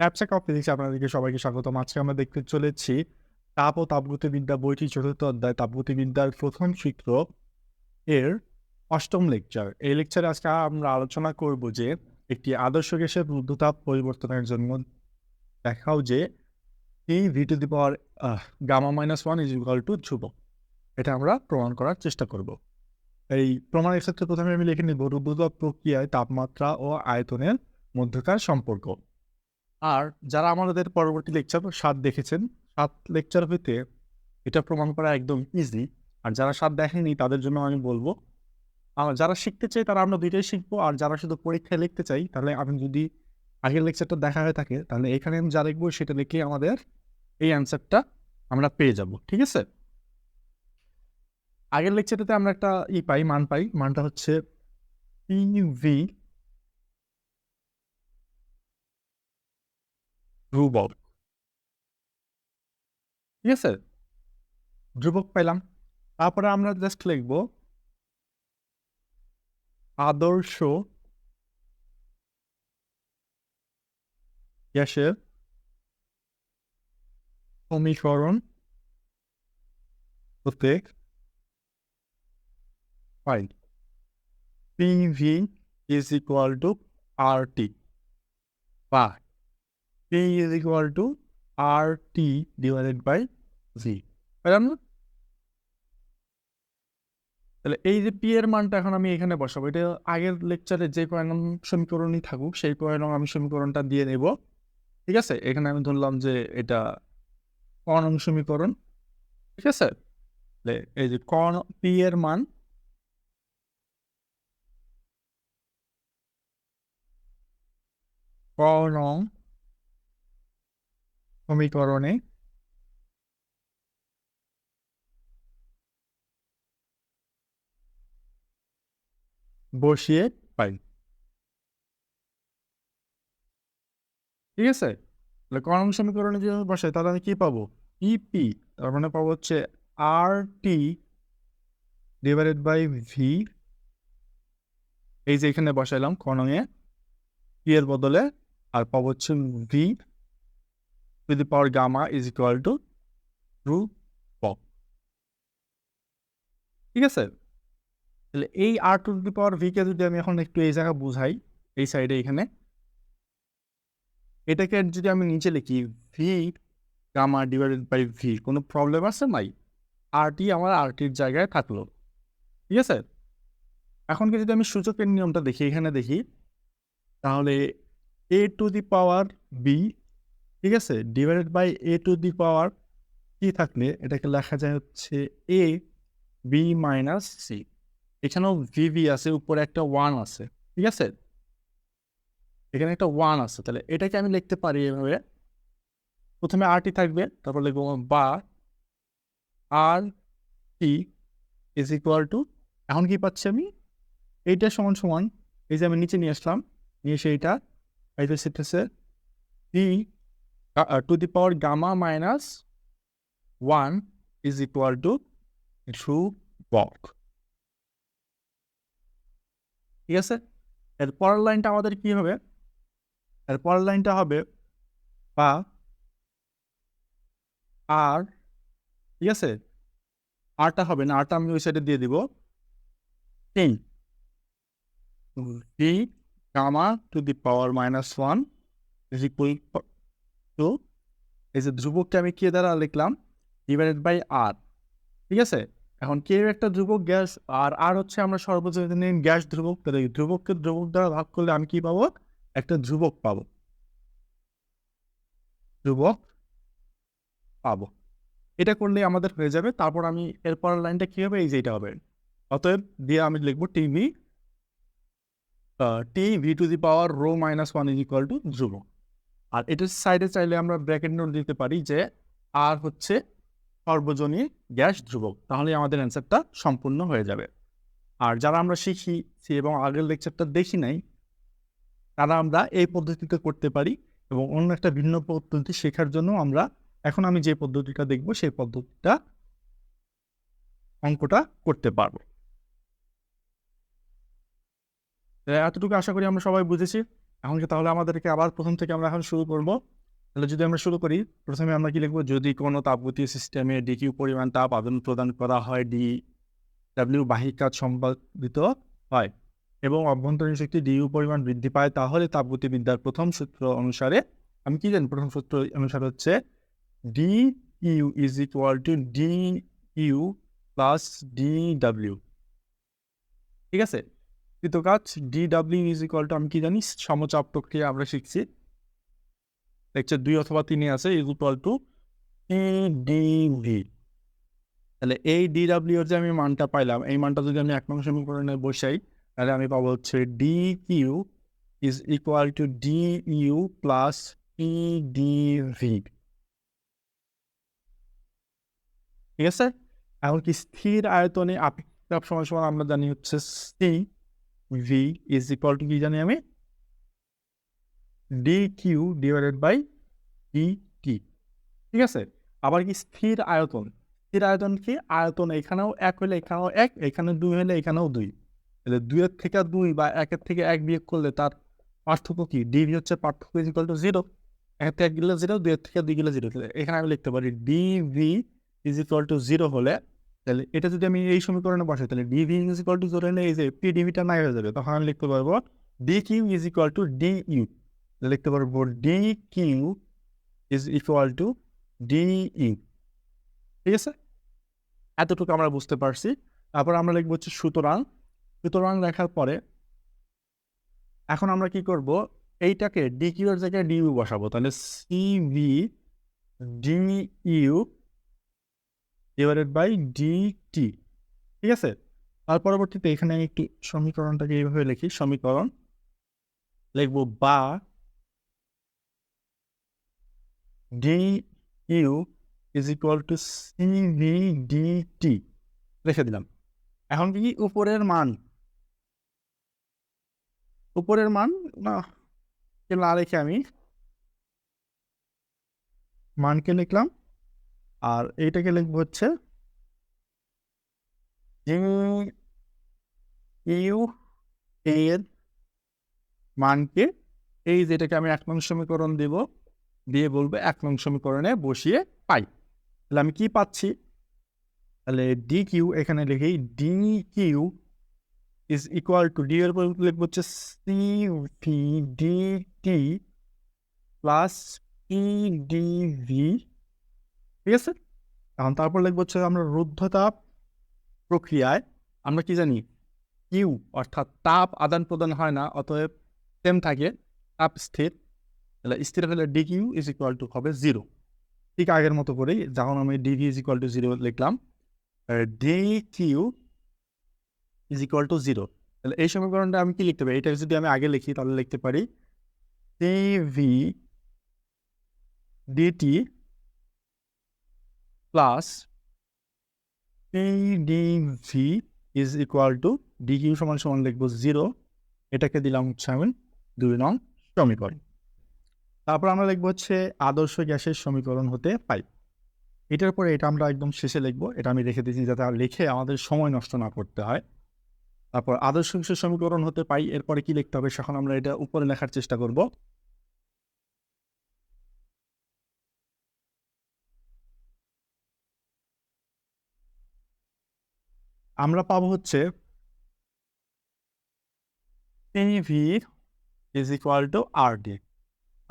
অ্যাপসেক of physics আপনাদেরকে সবাইকে স্বাগতম। আজকে আমরা দেখতে চলেছি তাপ ও তাপগতিবিদ্যা বইটি চতুর্থ অধ্যায়, তাপগতিবিদ্যার প্রথম সূত্র এর অষ্টম লেকচার এই লেকচারে আজকে আমরা আলোচনা করব যে একটি আদর্শ গ্যাসের রুদ্ধতাপ পরিবর্তনের জন্য দেখাও যে T V to the power gamma minus one is equal to ধ্রুবক। এটা আমরা প্রমাণ করার চেষ্টা করব। এই প্রমাণের ক্ষেত্রে প্রথমে আমি লিখে নিব রুদ্ধতাপ প্রক্রিয়ায় তাপমাত্রা ও আয়তনের মধ্যকার সম্পর্ক। আর যারা আমাদের পরবর্তী লেকচার সাত দেখেছেন, সাত লেকচার হইতে এটা প্রমাণ করা একদম ইজি আর যারা সাত দেখেনি তাদের জন্য আমি বলব যারা শিখতে চাই তারা আমরা দুইটাই শিখব। আর যারা শুধু পরীক্ষায় লিখতে চাই, তাহলে আমি যদি আগের লেকচারটা দেখা হয়ে থাকে, তাহলে এখানে আমি যা লিখব সেটা লিখে আমাদের এই অ্যান্সারটা আমরা পেয়ে যাব, ঠিক আছে? আগের লেকচারটাতে আমরা একটা ই পাই, মান পাই। মানটা হচ্ছে পিভি ধ্রুবক ঠিক আছে ধ্রুবক পাইলাম তারপরে আমরা জাস্ট লিখব আদর্শ গ্যাসের সমীকরণ হতে PV is equal to R T বা P is equal to RT divided by V পেলাম না তাহলে এই যে পি এর মানটা এখন আমি এখানে বসাবো, এটা আগের লেকচারে যে কয়নং সমীকরণই থাকুক, সেই কয়নং আমি সমীকরণটা দিয়ে নেব। ঠিক আছে? এখানে আমি ধরলাম যে এটা ক নং সমীকরণ। ঠিক আছে? এই যে ক পি এর মান ক নং সমীকরণে। বসিয়ে পাই। ঠিক আছে? তাহলে কনং সমীকরণে যদি আমি বসাই, তাহলে আমি কি পাবো? ইপি তার মানে পাবো হচ্ছে R T divided by V এই যে এখানে বসাইলাম কনংয়ে পি এর বদলে, আর পাবো হচ্ছে V to the power gamma is equal to রু পপ ঠিক আছে? তাহলে এই আর টু দি পাওয়ার ভিকে যদি আমি এখন একটু এই জায়গা বুঝাই, এই সাইডে এখানে, এটাকে যদি আমি নিচে লিখি V gamma divided by V কোনো প্রবলেম আছে নাই? আরটি আমার আরটির জায়গায় থাকল। ঠিক আছে? এখন কি যদি আমি সূচকের নিয়মটা দেখি, এখানে দেখি, তাহলে এ টু দি পাওয়ার বি ঠিক আছে? Divided by A to the power কি থাকলে? এটাকে লেখা যায় হচ্ছে এ বি মাইনাস সি এখানেও ভিভি আছে উপরে একটা ওয়ান আছে ঠিক আছে? এখানে একটা ওয়ান আছে তাহলে এটাকে আমি লিখতে পারি এভাবে। প্রথমে আরটি থাকবে তারপর লিখব বা R T is equal to এখন কি পাচ্ছি আমি? এইটা সমান সমান এই যে আমি নিচে নিয়ে আসলাম নিয়ে এসে এইটা এইটা সেটাছে টি uh, to the power gamma minus 1 is equal to ধ্রুবক ঠিক আছে? এর পরের লাইনটা আমাদের কি হবে? এর পরের লাইনটা হবে বা আর, ঠিক আছে? আরটা হবে না, আরটা আমি ওই সাইডে দিয়ে দিব। Ten V gamma to the power minus one is equal তো এই যে ধ্রুবককে আমি কে দ্বারা লিখলাম? ডিভাইডেড বাই আর ঠিক আছে? এখন কে একটা ধ্রুবক গ্যাস আর আর হচ্ছে আমরা সর্বজনীন গ্যাস ধ্রুবক, তাহলে ধ্রুবককে ধ্রুবক দ্বারা ভাগ করলে আমি কি পাবো? একটা ধ্রুবক পাবো। ধ্রুবক পাবো। এটা করলে আমাদের হয়ে যাবে। তারপর আমি এরপর লাইনটা কি হবে? এই যে এটা হবে। অতএব দিয়ে আমি লিখব TV T V to the power rho minus one is equal to ধ্রুবক। আর এটার সাইডে চাইলে আমরা ব্র্যাকেট নোট দিতে পারি যে আর হচ্ছে সর্বজনীন গ্যাস ধ্রুবক। তাহলে আমাদের অ্যান্সারটা সম্পূর্ণ হয়ে যাবে। আর যারা আমরা শিখি এবং আগের লেকচারটা দেখি নাই, তারা আমরা এই পদ্ধতিতে করতে পারি এবং অন্য একটা ভিন্ন পদ্ধতি শেখার জন্য আমরা এখন আমি যে পদ্ধতিটা দেখব, সেই পদ্ধতিটা অঙ্কটা করতে পারব। এতটুকু আশা করি আমরা সবাই বুঝেছি। এখন কি তাহলে আমাদেরকে আবার প্রথম থেকে আমরা এখন শুরু করব? তাহলে যদি আমরা শুরু করি, প্রথমে আমরা কি লিখব? যদি কোনো তাপগতীয় সিস্টেমে ডিকিউ পরিমাণ তাপ আদান প্রদান করা হয় ডি ডাব্লিউ বাহিক কাজ সম্পাদিত হয় এবং অভ্যন্তরীণ শক্তি ডিইউ পরিমাণ বৃদ্ধি পায়, তাহলে তাপগতিবিদ্যার প্রথম সূত্র অনুসারে আমি কি জানি? প্রথম সূত্র অনুসারে হচ্ছে D U is equal to D U plus D W ঠিক আছে? কিন্তু কাজ D W is equal to আমি কি জানি, সমচাপ প্রক্রিয়া আমরা শিখছি। লেকচার দুই অথবা তিনে আছে is equal to E D V তাহলে এই ডি ডাব্লিউ যে আমি মানটা পাইলাম, এই মানটা যদি আমি এক নং সমীকরণে বসাই, তাহলে আমি পাবো হচ্ছে D Q is equal to D U plus E D V ঠিক আছে? এখন কি স্থির আয়তনে আপেক্ষিক চাপ সমান সমান আমরা জানি হচ্ছে C V is equal to কি জানি আমি? D Q divided by D T ঠিক আছে? আবার কি স্থির আয়তন? স্থির আয়তন কি? আয়তন এখানেও এক হলে এখানেও এক, এখানে দুই হলে এখানেও দুই। তাহলে দুইয়ের থেকে দুই বা একের থেকে এক বিয়োগ করলে তার পার্থক্য কি? ডিভি হচ্ছে পার্থক্য ইজ ইকুয়াল টু জিরো এক থেকে এক গেলে জিরো দুইয়ের থেকে দুই গেলে জিরো এখানে আমি লিখতে পারি DV is equal to zero হলে তাহলে এটা যদি আমি এই সমীকরণে বসাই, তাহলে ডিভি ইজ ইকুয়াল টু হলে এই যে পি ডিভিটা নাই হয়ে যাবে, তখন আমি লিখতে পারব D Q is equal to D U লিখতে পারব D Q is equal to D U ঠিক আছে? এতটুকু আমরা বুঝতে পারছি। তারপর আমরা লিখব হচ্ছে সুতরাং। সুতরাং লেখার পরে এখন আমরা কি করব? এইটাকে ডি কিউ এর জায়গায় ডিইউ বসাবো। তাহলে C V D U divided by D T ঠিক আছে? আর পরবর্তীতে এখানে আমি একটু সমীকরণটাকে এইভাবে লিখি, সমীকরণ লিখব বা D U is equal to C V D T রেখে দিলাম। এখন কি উপরের মান? উপরের মান? না না রেখে আমি মানকে লিখলাম। আর এইটাকে লিখব হচ্ছে এর মানকে এই যেটাকে আমি এক নং সমীকরণ দেব, দিয়ে বলব এক নং সমীকরণে বসিয়ে পাই। তাহলে আমি কি পাচ্ছি? তাহলে ডি কিউ এখানে লিখি D Q is equal to D এর লিখব হচ্ছে C D T plus E D V ঠিক আছে? এখন তারপর লিখব হচ্ছে আমরা রুদ্ধতাপ প্রক্রিয়ায় আমরা কি জানি? কিউ অর্থাৎ তাপ আদান প্রদান হয় না, অতএব সেম থাকে, তাপ স্থির। তাহলে স্থির হলে D Q is equal to হবে জিরো ঠিক আগের মতো করেই যখন আমি DV is equal to zero লিখলাম D Q is equal to zero তাহলে এই সমীকরণটা আমি কি লিখতে পারি? এটা যদি আমি আগে লিখি তাহলে লিখতে পারি। C V DT plus P D V is equal to D Q সমান সমান লিখব জিরো এটাকে দিলাম হচ্ছে আমি দুই নং সমীকরণ। তারপর আমরা লিখব হচ্ছে আদর্শ গ্যাসের সমীকরণ হতে পাই। এটার পরে এটা আমরা একদম শেষে লিখব, এটা আমি রেখে দিয়েছি যাতে লিখে আমাদের সময় নষ্ট না করতে হয়। তারপর আদর্শ গ্যাসের সমীকরণ হতে পাই, এরপরে কি লিখতে হবে সেখন আমরা এটা উপরে লেখার চেষ্টা করব। আমরা পাবো হচ্ছে V is equal to R D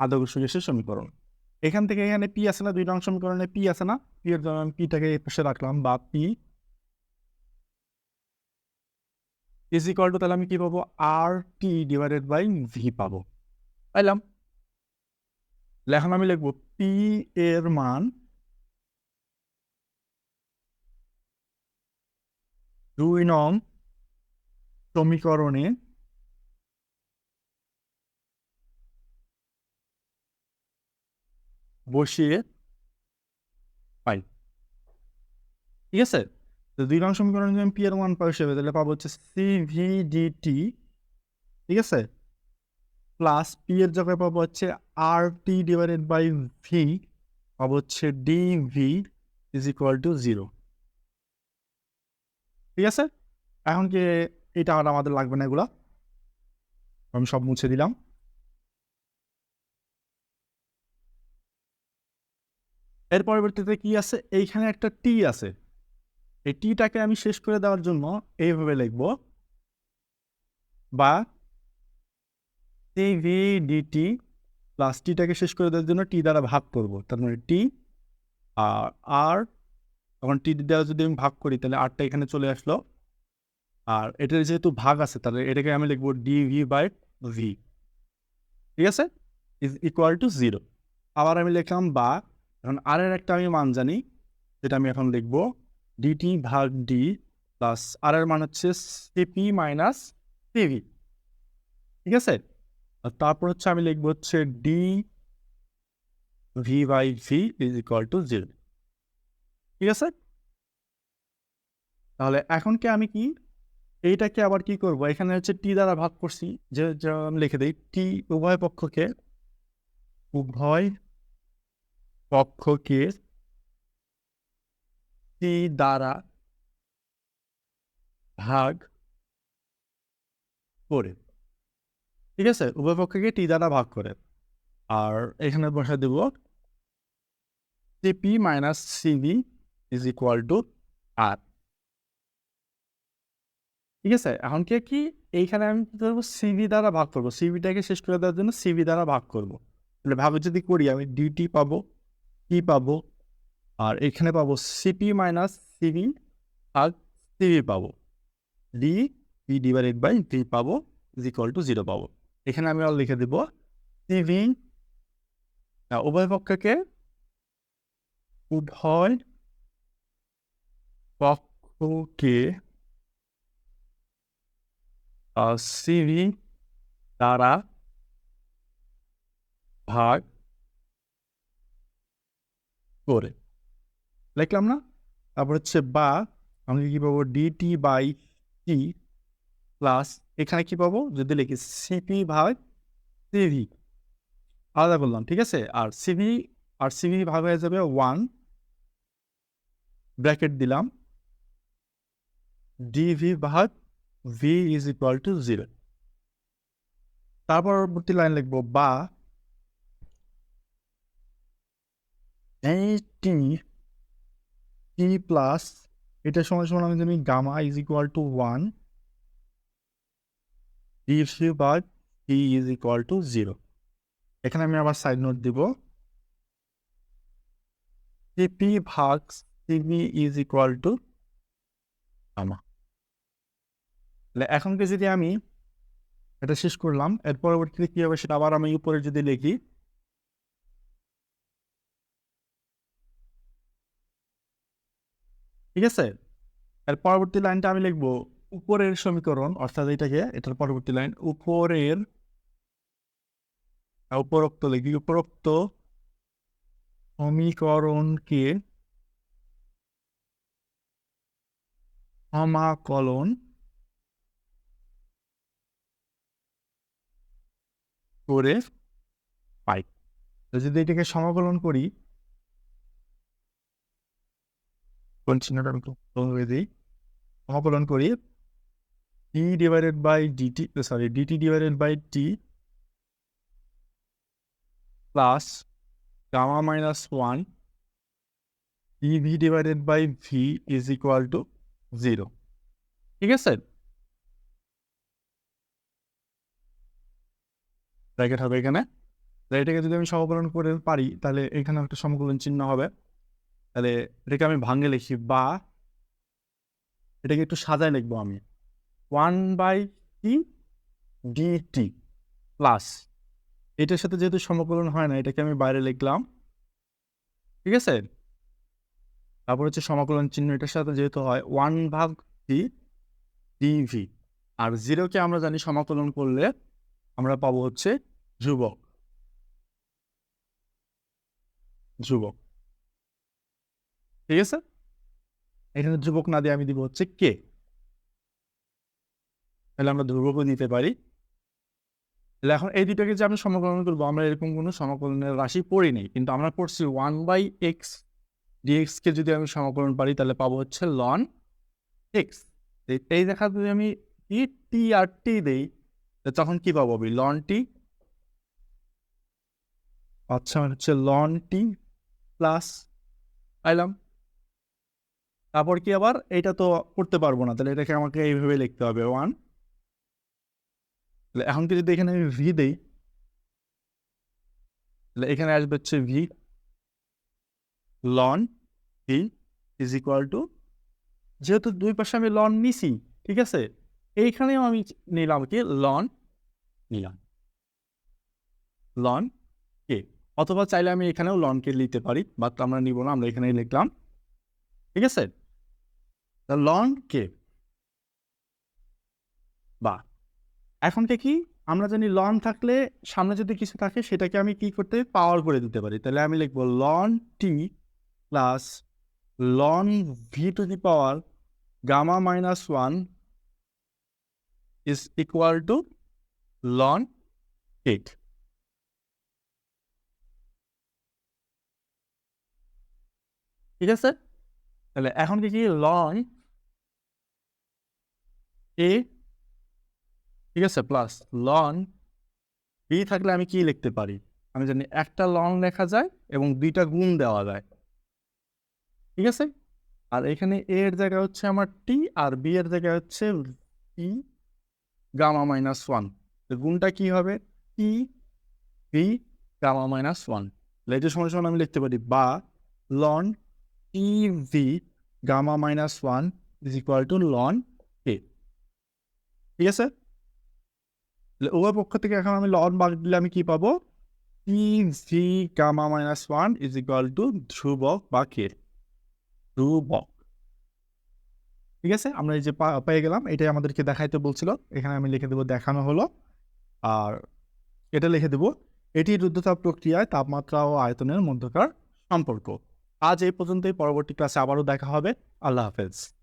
আদর্শ গ্যাসের সমীকরণ। এখান থেকে এখানে পি আছে না দুই নং সমীকরণে পি আছে না পি এর জন্য আমি পিটাকে এই পাশে রাখলাম বা পি ইজ ইকুয়াল টু তাহলে আমি কি পাবো? R T divided by V পাবো। পাইলাম। এখন আমি লিখব পি এর মান দুই নং সমীকরণে বসিয়ে পাই। ঠিক আছে? তো দুই নং সমীকরণ যদি আমি পি এর ওয়ান পাই হিসেবে, তাহলে পাবো হচ্ছে সি ভি ডি টি ঠিক আছে? প্লাস পি এর জায়গায় পাবো হচ্ছে R T divided by V পাবো হচ্ছে D V is equal to zero ঠিক আছে? এখন কি এটা আর আমাদের লাগবে না এগুলা? আমি সব মুছে দিলাম। এর পরবর্তীতে কি আছে? এইখানে একটা টি আছে। এই টিটাকে আমি শেষ করে দেওয়ার জন্য এইভাবে লিখব। বা টিভি ডিটি প্লাস টিটাকে শেষ করে দেওয়ার জন্য টি দ্বারা ভাগ করব। তার মানে টি আর আর তখন টি দ্বারা যদি আমি ভাগ করি, তাহলে আটটা এখানে চলে আসলো। আর এটার যেহেতু ভাগ আছে, তাহলে এটাকে আমি লিখব ডি ভি বাই ভি ঠিক আছে? ইজ ইকুয়াল টু জিরো আবার আমি লিখলাম বা, এখন আর এর একটা আমি মান জানি, যেটা আমি এখন লিখব ডিটি ভাগ ডি প্লাস আর এর মান হচ্ছে সিপি মাইনাস সিভি ঠিক আছে? তারপর হচ্ছে আমি লিখব হচ্ছে D V by V is equal to zero ঠিক আছে? তাহলে এখন কি আমি কি? এইটাকে আবার কি করব? এখানে হচ্ছে টি দ্বারা ভাগ করছি। যে আমি লিখে দিই টি উভয় পক্ষকে উভয় পক্ষকে টি দ্বারা ভাগ করে। ঠিক আছে? উভয় পক্ষকে টি দ্বারা ভাগ করে। আর এখানে বসে দেব CP minus CV is equal to R ঠিক আছে? এখন কি কি? এইখানে আমি কি করব? সিভি দ্বারা ভাগ করব। সিভিটাকে শেষ করে দেওয়ার জন্য সিভি দ্বারা ভাগ করব। তাহলে ভাবে যদি করি, আমি ডিটি পাবো, কি পাবো? আর এখানে পাবো CP minus CV R CV পাবো। D P divided by V পাবো ইজ ইকুয়াল টু জিরো পাবো। এখানে আমি আর লিখে দেব সিভি উভয় পক্ষকে উভয় পক্ষকে সিভি দ্বারা ভাগ করে। লিখলাম না? তারপর হচ্ছে বা, আমি কি পাবো? ডিটি বাই টি প্লাস এখানে কি পাবো? যদি লিখি সিপি ভাগ সিভি আলাদা করলাম, ঠিক আছে? আর সিভি আর সিভি ভাগ হয়ে যাবে ওয়ান ব্র্যাকেট দিলাম। ডিভি ভাগ V is equal to zero তারপর পরবর্তী লাইন লিখব, বা টি টি প্লাস এটার সময় সময় আমি জানি gamma is equal to one DV ভাগ V is equal to zero এখানে আমি আবার সাইড নোট দিব। সিপি ভাগ CV is equal to gamma তাহলে এখনকে যদি আমি এটা শেষ করলাম, এর পরবর্তীতে কী হবে সেটা আবার আমি উপরে যদি লিখি, ঠিক আছে? এর পরবর্তী লাইনটা আমি লিখব উপরের সমীকরণ, অর্থাৎ এটাকে এটার পরবর্তী লাইন, উপরের উপরোক্ত লিখি, উপরোক্ত সমীকরণকে সমাকলন করে পাই। তো যদি এটাকে সমাকলন করি, কোন চিহ্নটা আমি হয়ে দিই, সমাকলন করি T divided by DT sorry DT divided by T plus gamma minus one EV divided by V is equal to zero ঠিক আছে? ব্র্যাকেট হবে এখানে। এটাকে যদি আমি সমকলন করে পারি, তাহলে এখানে একটা সমকলন চিহ্ন হবে। তাহলে এটাকে আমি ভাঙে লিখি বা এটাকে একটু সাজায় লিখব আমি। One by T DT plus. এটার সাথে যেহেতু সমকলন হয় না, এটাকে আমি বাইরে লিখলাম। ঠিক আছে? তারপর হচ্ছে সমাকলন চিহ্ন এটার সাথে যেহেতু হয়, ওয়ান ভাগ টি ডিভি আর জিরোকে আমরা জানি সমাকলন করলে আমরা পাবো হচ্ছে যুবক যুবক ঠিক আছে? এখানে যুবক না দিয়ে আমি দিব হচ্ছে কে? তাহলে আমরা ধ্রুবকও দিতে পারি। তাহলে এখন এই দুটাকে যে আমি সমাকলন করব, আমরা এরকম কোনো সমাকলনের রাশি পড়ি নেই। কিন্তু আমরা পড়ছি ওয়ান বাই এক্স ডিএক্সকে যদি আমি সমাকলন পারি, তাহলে পাবো হচ্ছে লন এক্স এই দেখা যদি আমি টি আর টি দিই তখন কি পাবো আমি? লন টি আচ্ছা হচ্ছে লন টি প্লাস পাইলাম। তারপর কি আবার? এটা তো করতে পারব না, তাহলে এটাকে আমাকে এইভাবে লিখতে হবে ওয়ান তাহলে এখন যদি এখানে আমি ভি দিই, তাহলে এখানে আসবে হচ্ছে V ln V is equal to যেহেতু দুই পাশে আমি লন নিছি, ঠিক আছে? এইখানেও আমি নিলাম কি? লন নিলাম। লন কে অথবা চাইলে আমি এখানেও লনকে নিতে পারি বাট আমরা নিব না, আমরা এখানেই লিখলাম। ঠিক আছে? লন কে বা, এখন কি আমরা জানি লন থাকলে সামনে যদি কিছু থাকে, সেটাকে আমি কি করতে পাওয়ার করে দিতে পারি। তাহলে আমি লিখব ln T plus ln V to the power gamma minus one is equal to ln eight ঠিক আছে? তাহলে এখন কি লন এ ঠিক আছে? প্লাস লন বি থাকলে আমি কি লিখতে পারি? আমি জানি একটা লং লেখা যায় এবং দুইটা গুণ দেওয়া যায়। ঠিক আছে? আর এখানে এর জায়গায় হচ্ছে আমার টি আর বি এর জায়গায় হচ্ছে টি গামা মাইনাস ওয়ান। তো গুণটা কী হবে? T B gamma minus one. লেটের সময় সময় আমি লিখতে পারি, বা ln T V gamma minus one is equal to ln A ঠিক আছে? উভয় পক্ষ থেকে এখন আমি লন বাদ দিলে আমি কি পাবো? T V gamma minus one is equal to ধ্রুবক বা কে ধ্রুবক। ঠিক আছে? আমরা এই যে পেয়ে গেলাম, এটাই আমাদেরকে দেখাইতে বলছিল। এখানে আমি লিখে দেবো, দেখানো হলো। আর এটা লিখে দেবো, এটি রুদ্ধতাপ প্রক্রিয়ায় তাপমাত্রা ও আয়তনের মধ্যকার সম্পর্ক। আজ এই পর্যন্তই, পরবর্তী ক্লাসে আবারও দেখা হবে। আল্লাহ হাফেজ।